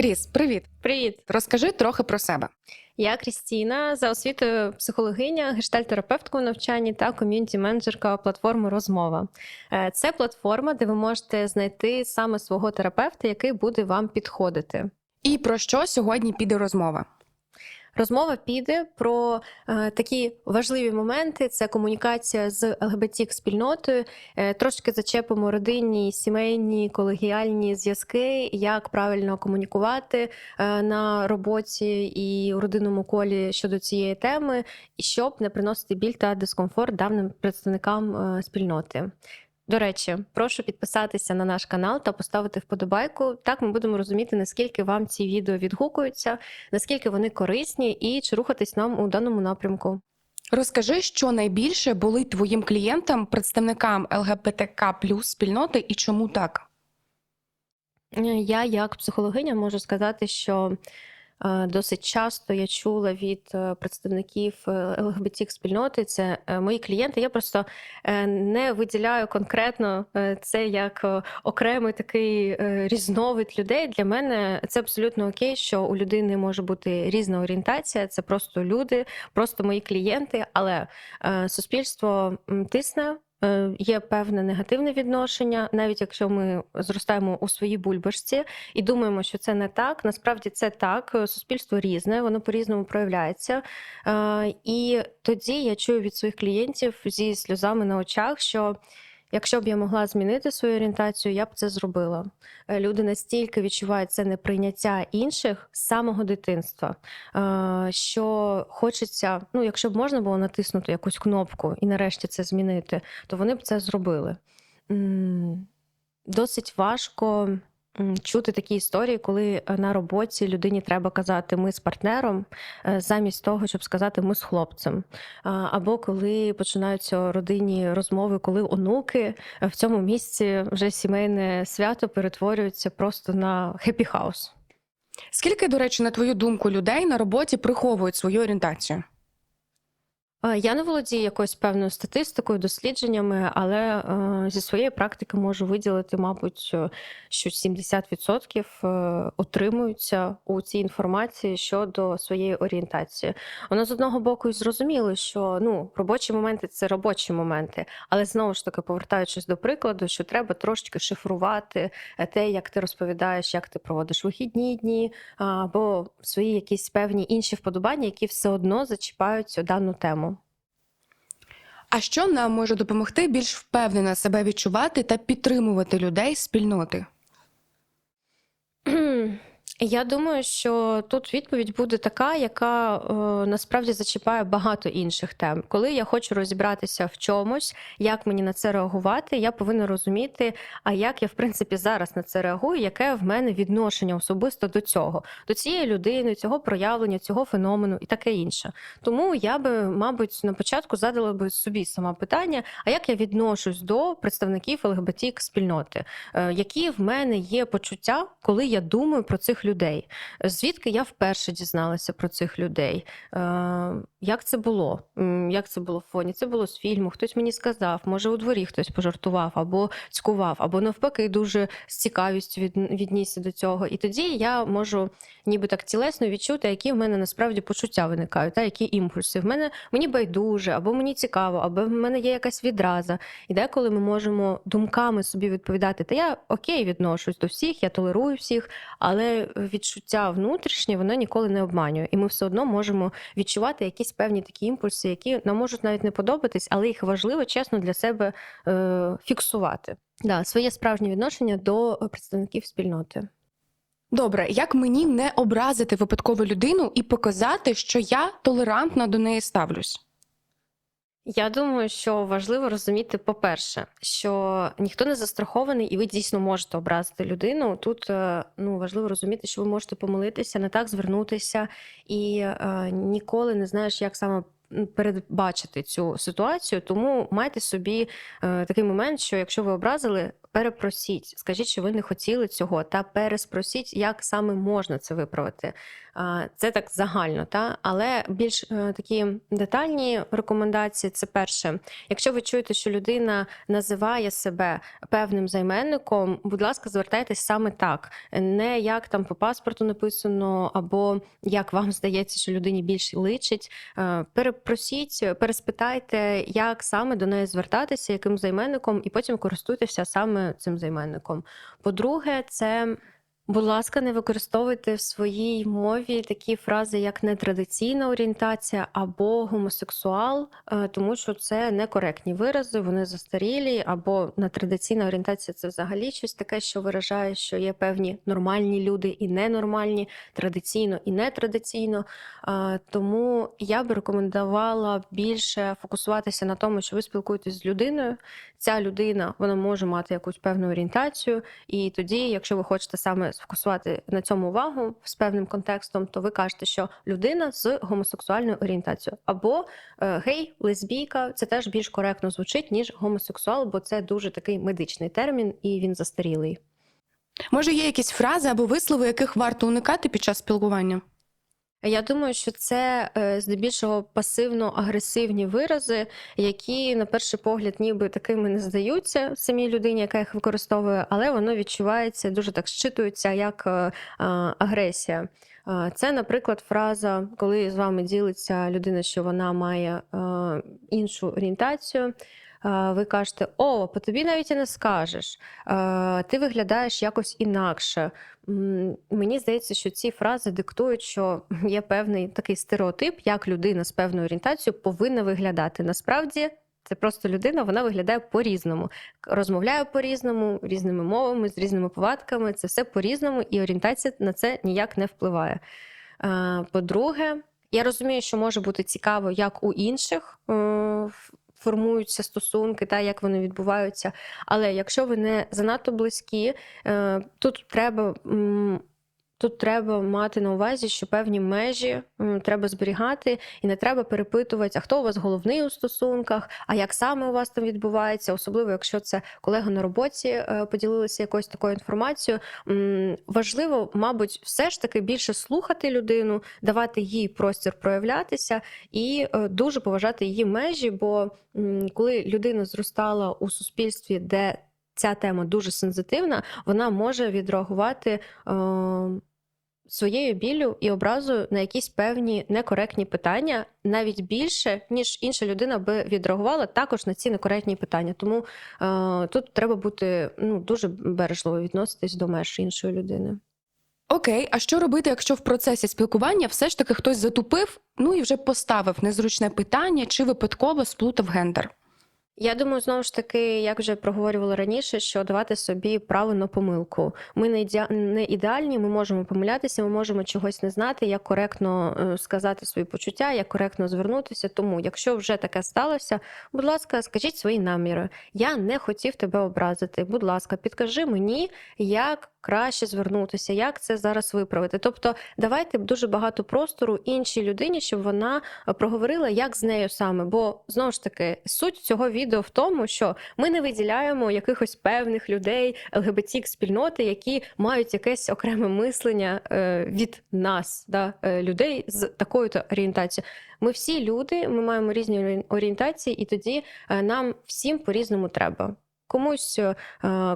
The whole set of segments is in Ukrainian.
Кріс, привіт. Привіт, Розкажи трохи про себе. я Крістіна за освітою психологиня, гештальтерапевтка у навчанні та ком'юніті-менеджерка платформи Розмова. Е, Це платформа, де ви можете знайти саме свого терапевта, який буде вам підходити. І про що сьогодні піде розмова? Розмова піде про е, такі важливі моменти: це комунікація з ЛГБТ спільнотою. Е, трошки зачепимо родинні, сімейні, колегіальні зв'язки, як правильно комунікувати е, на роботі і у родинному колі щодо цієї теми, і щоб не приносити біль та дискомфорт давним представникам спільноти. До речі, прошу підписатися на наш канал та поставити вподобайку. Так ми будемо розуміти, наскільки вам ці відео відгукуються, наскільки вони корисні, і чи рухатись нам у даному напрямку. Розкажи, що найбільше болить твоїм клієнтам, представникам ЛГБТК плюс спільноти і чому так? Е, Я, як психологиня, можу сказати, що досить часто я чула від е, представників ЛГБТ спільноти, це е, мої клієнти. Я просто е, не виділяю конкретно е, це як е, окремий такий е, різновид людей. Для мене це абсолютно окей, що у людини може бути різна орієнтація. Це просто люди, просто мої клієнти. Але е, суспільство тисне. Е, Є певне негативне відношення, навіть якщо ми зростаємо у своїй бульбашці і думаємо, що це не так. Насправді це так. Е, Суспільство різне, воно по-різному проявляється. Е, І тоді я чую від своїх клієнтів зі сльозами на очах, що якщо б я могла змінити свою орієнтацію, я б це зробила. Е, Люди настільки відчувають це неприйняття інших з самого дитинства, е, що хочеться, ну, якщо б можна було натиснути якусь кнопку і нарешті це змінити, то вони б це зробили. Досить важко чути такі історії, коли е, на роботі людині треба казати ми з партнером, е, замість того, щоб сказати ми з хлопцем. Або коли починаються родинні розмови, коли онуки е, в цьому місці вже сімейне свято перетворюється просто на хеппі хаус. Скільки, до речі, на твою думку, людей на роботі приховують свою орієнтацію? Е, Я не володію якоюсь певною статистикою, дослідженнями, але е, зі своєї практики можу виділити, мабуть, е, що 70% е, отримуються у цій інформації щодо своєї орієнтації. Воно з одного боку і зрозуміло, що ну, робочі моменти це робочі моменти, але знову ж таки, повертаючись до прикладу, що треба трошечки шифрувати те, як ти розповідаєш, як ти проводиш вихідні дні, або свої якісь певні інші вподобання, які все одно зачіпають дану тему. А що нам може допомогти більш впевнено себе відчувати та підтримувати людей спільноти? Я думаю, що тут відповідь буде така, яка е, насправді зачіпає багато інших тем. Коли я хочу розібратися в чомусь, як мені на це реагувати, я повинна розуміти, а як я в принципі зараз на це реагую, яке в мене відношення особисто до цього, до цієї людини, цього проявлення, цього феномену і таке інше. Тому я би, мабуть, на початку задала би собі сама питання: а як я відношусь до представників ЛГБТ спільноти? Е, які в мене є почуття, коли я думаю про цих людей? Звідки я вперше дізналася про цих людей? Як це було? Як це було в фоні? Це було з фільму, хтось мені сказав, може у дворі хтось пожартував або цькував, або навпаки, дуже з цікавістю від, віднісся до цього. І тоді я можу ніби так тілесно відчути, які в мене насправді почуття виникають, та які імпульси. В мене мені байдуже, або мені цікаво, або в мене є якась відраза. І деколи ми можемо думками собі відповідати, та я окей відношусь до всіх, я толерую всіх, але відчуття внутрішнє воно ніколи не обманює. І ми все одно можемо відчувати якісь певні такі імпульси, які нам можуть навіть не подобатись, але їх важливо чесно для себе е, фіксувати. Да, своє справжнє відношення до представників спільноти. Добре, як мені не образити випадкову людину і показати, що я толерантно до неї ставлюсь? Я думаю, що важливо розуміти, по-перше, що ніхто не застрахований, і ви дійсно можете образити людину. Тут е, ну важливо розуміти, що ви можете помилитися, не так звернутися, і е, ніколи не знаєш, як саме передбачити цю ситуацію. Тому майте собі е, такий момент, що якщо ви образили, перепросіть, скажіть, що ви не хотіли цього, та переспросіть, як саме можна це виправити. Це так загально, та? але більш е, такі детальні рекомендації це перше. Якщо ви чуєте, що людина називає себе певним займенником, будь ласка, звертайтесь саме так, не як там по паспорту написано, або як вам здається, що людині більше личить. Е, Перепросіть, переспитайте, як саме до неї звертатися, яким займенником, і потім користуйтеся саме цим займенником. По-друге, це. Будь ласка, не використовуйте в своїй мові такі фрази, як нетрадиційна орієнтація або гомосексуал, е, тому що це некоректні вирази, вони застарілі, або нетрадиційна орієнтація це взагалі щось таке, що виражає, що є певні нормальні люди і ненормальні, традиційно і нетрадиційно. Е, Тому я би рекомендувала більше фокусуватися на тому, що ви спілкуєтесь з людиною. Ця людина вона може мати якусь певну орієнтацію, і тоді, якщо ви хочете саме сфокусувати на цьому увагу з певним контекстом, то ви кажете, що людина з гомосексуальною орієнтацією, або е, гей, лесбійка, це теж більш коректно звучить ніж гомосексуал, бо це дуже такий медичний термін, і він застарілий. Може, є якісь фрази або вислови, яких варто уникати під час спілкування? Я думаю, що це е, здебільшого пасивно-агресивні вирази, які на перший погляд ніби такими не здаються самій людині, яка їх використовує, але воно відчувається дуже так щитується як е, агресія. Це, наприклад, фраза, коли з вами ділиться людина, що вона має е, іншу орієнтацію. Е, Ви кажете, о, по тобі навіть і не скажеш, е, ти виглядаєш якось інакше. Мені здається, що ці фрази диктують, що є певний такий стереотип, як людина з певною орієнтацією повинна виглядати. Насправді це просто людина, вона виглядає по-різному, розмовляє по-різному, різними мовами, з різними повадками. Це все по-різному, і орієнтація на це ніяк не впливає. Е, По-друге, я розумію, що може бути цікаво, як у інших формуються стосунки, та як вони відбуваються. Але якщо ви не занадто близькі, е, тут треба. Тут треба мати на увазі, що певні межі треба зберігати, і не треба перепитувати, а хто у вас головний у стосунках, а як саме у вас там відбувається, особливо якщо це колеги на роботі е, поділилися якоюсь такою інформацією. Важливо, мабуть, все ж таки більше слухати людину, давати їй простір проявлятися і е, дуже поважати її межі. Бо коли людина зростала у суспільстві, де ця тема дуже сенситивна, вона може відреагувати. Е, Своєю біллю і образою на якісь певні некоректні питання навіть більше, ніж інша людина би відреагувала також на ці некоректні питання. Тому е, тут треба бути ну, дуже бережливо відноситись до меж іншої людини. Окей, а що робити, якщо в процесі спілкування все ж таки хтось затупив, ну і вже поставив незручне питання чи випадково сплутав гендер? Я думаю, знову ж таки, як вже проговорювала раніше, що давати собі право на помилку. Ми не не ідеальні, ми можемо помилятися, ми можемо чогось не знати, як коректно е, сказати свої почуття, як коректно звернутися. Тому, якщо вже таке сталося, будь ласка, скажіть свої наміри. Я не хотів тебе образити. Будь ласка, підкажи мені, як краще звернутися, як це зараз виправити. Тобто, давайте дуже багато простору іншій людині, щоб вона е, проговорила, як з нею саме. Бо знову ж таки, суть цього відео в тому, що ми не виділяємо якихось певних людей лгбтік спільноти, які мають якесь окреме мислення е, від нас, да, е, людей з такою то орієнтацією. Ми всі люди, ми маємо різні орієнтації, і тоді нам всім по-різному треба. Комусь е,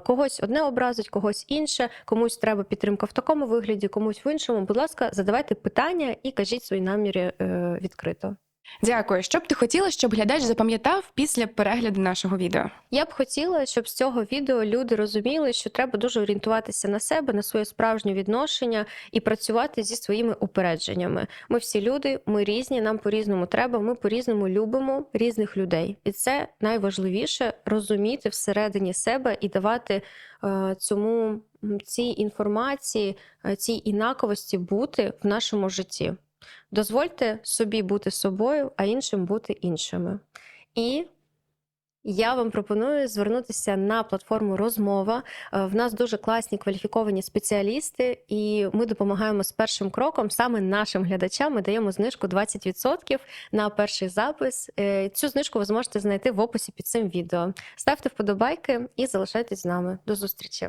когось одне образить, когось інше, комусь треба підтримка в такому вигляді, комусь в іншому. Будь ласка, задавайте питання і кажіть свої наміри е, відкрито. Дякую. Що б ти хотіла, щоб глядач запам'ятав після перегляду нашого відео? Я б хотіла, щоб з цього відео люди розуміли, що треба дуже орієнтуватися на себе, на своє справжнє відношення і працювати зі своїми упередженнями. Ми всі люди, ми різні, нам по-різному треба, ми по-різному любимо різних людей. І це найважливіше розуміти всередині себе і давати е, цьому цій інформації, е, цій інаковості бути в нашому житті. Дозвольте собі бути собою, а іншим бути іншими. І Я вам пропоную звернутися на платформу Розмова. Е, В нас дуже класні кваліфіковані спеціалісти, і ми допомагаємо з першим кроком саме нашим глядачам. Ми даємо знижку 20% на перший запис. Е, Цю знижку ви зможете знайти в описі під цим відео. Ставте вподобайки і залишайтесь з нами. До зустрічі!